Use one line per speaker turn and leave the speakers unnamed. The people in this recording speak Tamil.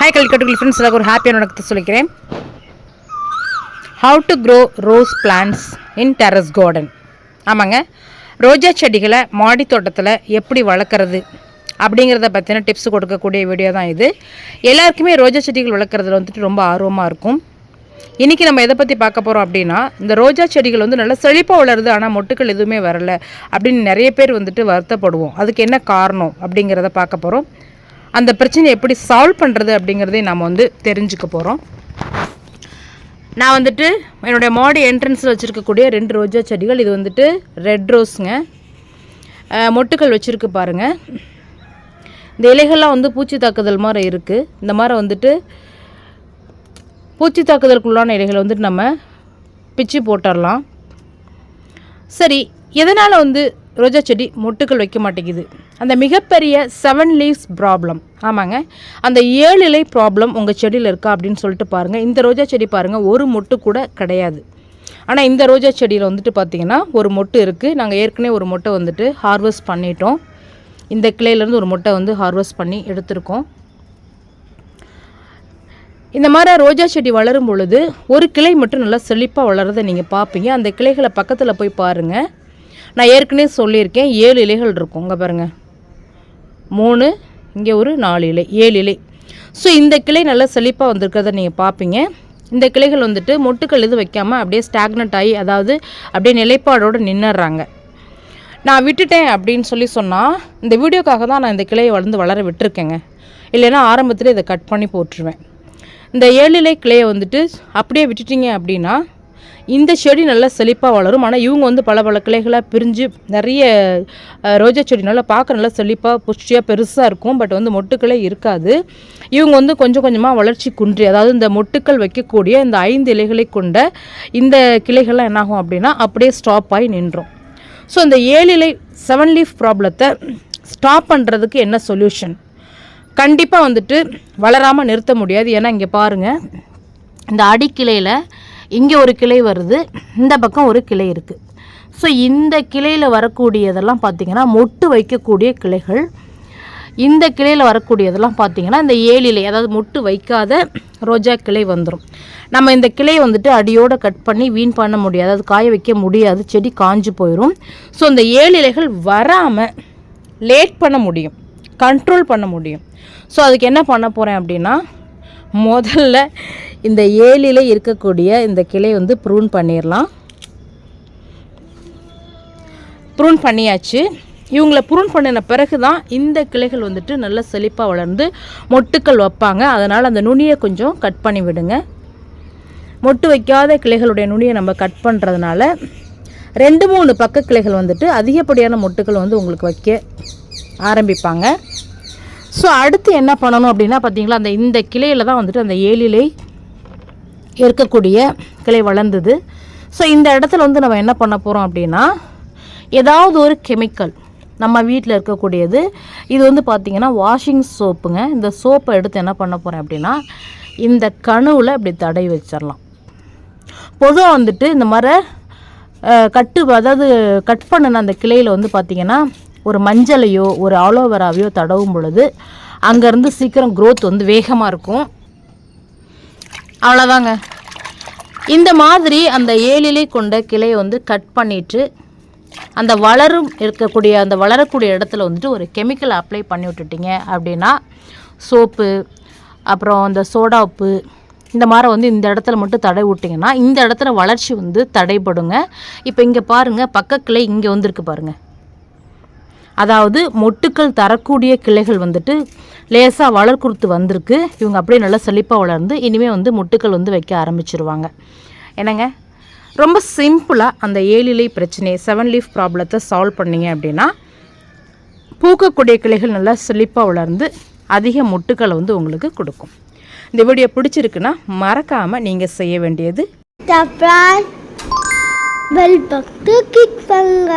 ஹாய் கல்கட்டுகள் ஃப்ரெண்ட்ஸ் எல்லாருக்கும் ஒரு ஹாப்பியான நடக்கத்தை சொல்லிக்கிறேன். How to grow rose plants in terrace garden ஆமாங்க. ரோஜா செடிகளை மாடி தோட்டத்தில் எப்படி வளர்க்குறது அப்படிங்கிறத பற்றின டிப்ஸ் கொடுக்கக்கூடிய வீடியோ தான் இது. எல்லாருக்குமே ரோஜா செடிகள் வளர்க்குறதுல வந்துட்டு ரொம்ப ஆர்வமாக இருக்கும். இன்றைக்கி நம்ம எதை பற்றி பார்க்க போகிறோம் அப்படின்னா இந்த ரோஜா செடிகள் வந்து நல்லா செழிப்பாக வளருது ஆனால் மொட்டுக்கள் எதுவுமே வரல அப்படின்னு நிறைய பேர் வந்துட்டு வருத்தப்படுவோம். அதுக்கு என்ன காரணம் அப்படிங்கிறத பார்க்க போகிறோம் அந்த பிரச்சனையை எப்படி சால்வ் பண்ணுறது அப்படிங்கிறதையும் நம்ம வந்து தெரிஞ்சுக்க போகிறோம் நான் வந்துட்டு என்னுடைய மாடி என்ட்ரன்ஸில் வச்சுருக்கக்கூடிய ரெண்டு ரோஜா செடிகள் இது வந்துட்டு ரெட் ரோஸுங்க மொட்டுக்கள் வச்சுருக்கு பாருங்கள் இந்த இலைகள்லாம் வந்து பூச்சி தாக்குதல் மாதிரி இருக்குது இந்த மாதிரி வந்துட்டு பூச்சி தாக்குதலுக்குள்ளான இலைகளை வந்துட்டு நம்ம பிச்சு போட்டுடலாம் சரி எதனால் வந்து ரோஜா செடி மொட்டுக்கள் வைக்க மாட்டேங்குது. அந்த மிகப்பெரிய செவன் லீவ்ஸ் ப்ராப்ளம் ஆமாங்க. அந்த ஏழு இலை ப்ராப்ளம் உங்கள் செடியில் இருக்கா அப்படின்னு சொல்லிட்டு பாருங்கள் இந்த ரோஜா செடி பாருங்கள் ஒரு மொட்டு கூட கிடையாது. ஆனால் இந்த ரோஜா செடியில் வந்துட்டு பார்த்தீங்கன்னா ஒரு மொட்டு இருக்குது நாங்கள் ஏற்கனவே ஒரு மொட்டை வந்துட்டு ஹார்வெஸ்ட் பண்ணிட்டோம். இந்த கிளையிலேருந்து ஒரு மொட்டை வந்து ஹார்வெஸ்ட் பண்ணி எடுத்திருக்கோம். இந்த மாதிரி ரோஜா செடி வளரும் பொழுது ஒரு கிளை மட்டும் நல்லா செழிப்பாக வளரதை நீங்கள் பார்ப்பீங்க அந்த கிளைகளை பக்கத்தில் போய் பாருங்கள் நான் ஏற்கனவே சொல்லியிருக்கேன் ஏழு இலைகள் இருக்கும் இங்கே பாருங்கள் மூணு இங்கே ஒரு நாலு இலை ஏழு இலை. ஸோ இந்த கிளை நல்லா செழிப்பாக வந்திருக்கிறத நீங்கள் பார்ப்பீங்க இந்த கிளைகள் வந்துட்டு மொட்டுக்கள் எதுவும் வைக்காமல் அப்படியே ஸ்டாக்னட் ஆகி அதாவது அப்படியே நிலைப்பாடோடு நின்னுடுறாங்க நான் விட்டுட்டேன் அப்படின்னு சொல்லி சொன்னால் இந்த வீடியோக்காக தான் நான் இந்த கிளையை வளர்ந்து வளர விட்டுருக்கேங்க. இல்லைன்னா ஆரம்பத்தில் இதை கட் பண்ணி போட்டுருவேன். இந்த ஏழிலை கிளையை வந்துட்டு அப்படியே விட்டுட்டீங்க அப்படின்னா இந்த செடி நல்லா செழிப்பாக வளரும். ஆனால் இவங்க வந்து பல பல கிளைகளாக பிரிஞ்சு நிறைய ரோஜா செடி நல்லா பார்க்க நல்லா செழிப்பாக புஷ்டியாக பெருசாக இருக்கும். பட் வந்து மொட்டுக்களே இருக்காது. இவங்க வந்து கொஞ்சம் கொஞ்சமாக வளர்ச்சி குன்றி அதாவது இந்த மொட்டுக்கள் வைக்கக்கூடிய இந்த ஐந்து இலைகளை கொண்ட இந்த கிளைகள்லாம் என்னாகும் அப்படின்னா அப்படியே ஸ்டாப் ஆகி நின்றோம். ஸோ இந்த ஏழு இலை செவன் லீஃப் ப்ராப்ளத்தை ஸ்டாப் பண்ணுறதுக்கு என்ன சொல்யூஷன் கண்டிப்பாக வந்துட்டு வளராமல் நிறுத்த முடியாது. ஏன்னா இங்கே பாருங்கள் இந்த அடிக்கிளையில் இங்கே ஒரு கிளை வருது இந்த பக்கம் ஒரு கிளை இருக்குது ஸோ இந்த கிளையில் வரக்கூடியதெல்லாம் பார்த்திங்கன்னா மொட்டு வைக்கக்கூடிய கிளைகள். இந்த கிளையில் வரக்கூடியதெல்லாம் பார்த்திங்கன்னா இந்த ஏழிலை அதாவது மொட்டு வைக்காத ரோஜா கிளை வந்துடும் நம்ம இந்த கிளையை வந்துட்டு அடியோடு கட் பண்ணி வீண் பண்ண முடியாது அது காய வைக்க முடியாது செடி காஞ்சு போயிடும் ஸோ இந்த ஏழிலைகள் வராமல் லேட் பண்ண முடியும் கண்ட்ரோல் பண்ண முடியும். ஸோ அதுக்கு என்ன பண்ண போகிறேன் அப்படின்னா முதல்ல இந்த ஏழில் இருக்கக்கூடிய இந்த கிளை வந்து ப்ரூன் பண்ணிடலாம் ப்ரூன் பண்ணியாச்சு. இவங்களை ப்ரூன் பண்ணின பிறகு தான் இந்த கிளைகள் வந்துட்டு நல்ல செழிப்பாக வளர்ந்து மொட்டுக்கள் வைப்பாங்க. அதனால் அந்த நுனியை கொஞ்சம் கட் பண்ணி விடுங்க. மொட்டு வைக்காத கிளைகளுடைய நுனியை நம்ம கட் பண்ணுறதுனால ரெண்டு மூணு பக்க கிளைகள் வந்துட்டு அதிகப்படியான மொட்டுக்கள் வந்து உங்களுக்கு வைக்க ஆரம்பிப்பாங்க. ஸோ அடுத்து என்ன பண்ணணும் அப்படின்னா பார்த்தீங்களா அந்த இந்த கிளையில் தான் வந்துட்டு அந்த ஏழிலை இருக்கக்கூடிய கிளை வளர்ந்தது. ஸோ இந்த இடத்துல வந்து நம்ம என்ன பண்ண போகிறோம் அப்படின்னா ஏதாவது ஒரு கெமிக்கல் நம்ம வீட்டில் இருக்கக்கூடியது. இது வந்து பார்த்திங்கன்னா வாஷிங் சோப்புங்க இந்த சோப்பை எடுத்து என்ன பண்ண போகிறேன் அப்படின்னா இந்த கணுவில் இப்படி தடவி வச்சிடலாம். பொதுவாக வந்துட்டு இந்த மாதிரி கட்டு அதாவது கட் பண்ணின அந்த கிளையில் வந்து பார்த்திங்கன்னா ஒரு மஞ்சளையோ ஒரு ஆலோவேராவையோ தடவும் பொழுது அங்கேருந்து சீக்கிரம் க்ரோத் வந்து வேகமாக இருக்கும். அவ்வளோதாங்க இந்த மாதிரி அந்த ஏழிலை கொண்ட கிளையை வந்து கட் பண்ணிட்டு அந்த வளரும் இருக்கக்கூடிய அந்த வளரக்கூடிய இடத்துல வந்துட்டு ஒரு கெமிக்கல் அப்ளை பண்ணி விட்டுட்டீங்க அப்படின்னா சோப்பு அப்புறம் அந்த சோடா உப்பு இந்த மாதிரி வந்து இந்த இடத்துல மட்டும் தடை விட்டிங்கன்னா இந்த இடத்துல வளர்ச்சி வந்து தடைப்படுங்க இப்போ இங்கே பாருங்கள் பக்க கிளை இங்கே வந்திருக்கு பாருங்கள் அதாவது மொட்டுக்கள் தரக்கூடிய கிளைகள் வந்துட்டு லேசாக வளர்க்குறுத்து வந்திருக்கு. இவங்க அப்படியே நல்லா செழிப்பாக வளர்ந்து இனிமேல் வந்து மொட்டுக்கள் வந்து வைக்க ஆரம்பிச்சிருவாங்க. என்னங்க? ரொம்ப சிம்பிளாக அந்த ஏழிலை பிரச்சனையை செவன் லீஃப் ப்ராப்ளத்தை சால்வ் பண்ணீங்க அப்படின்னா பூக்கக்கூடிய கிளைகள் நல்லா செழிப்பாக வளர்ந்து அதிக முட்டுக்களை வந்து உங்களுக்கு கொடுக்கும். இந்த வீடியோ பிடிச்சிருக்குன்னா மறக்காமல் நீங்கள் செய்ய வேண்டியது
கிளிக் பண்ணுங்க.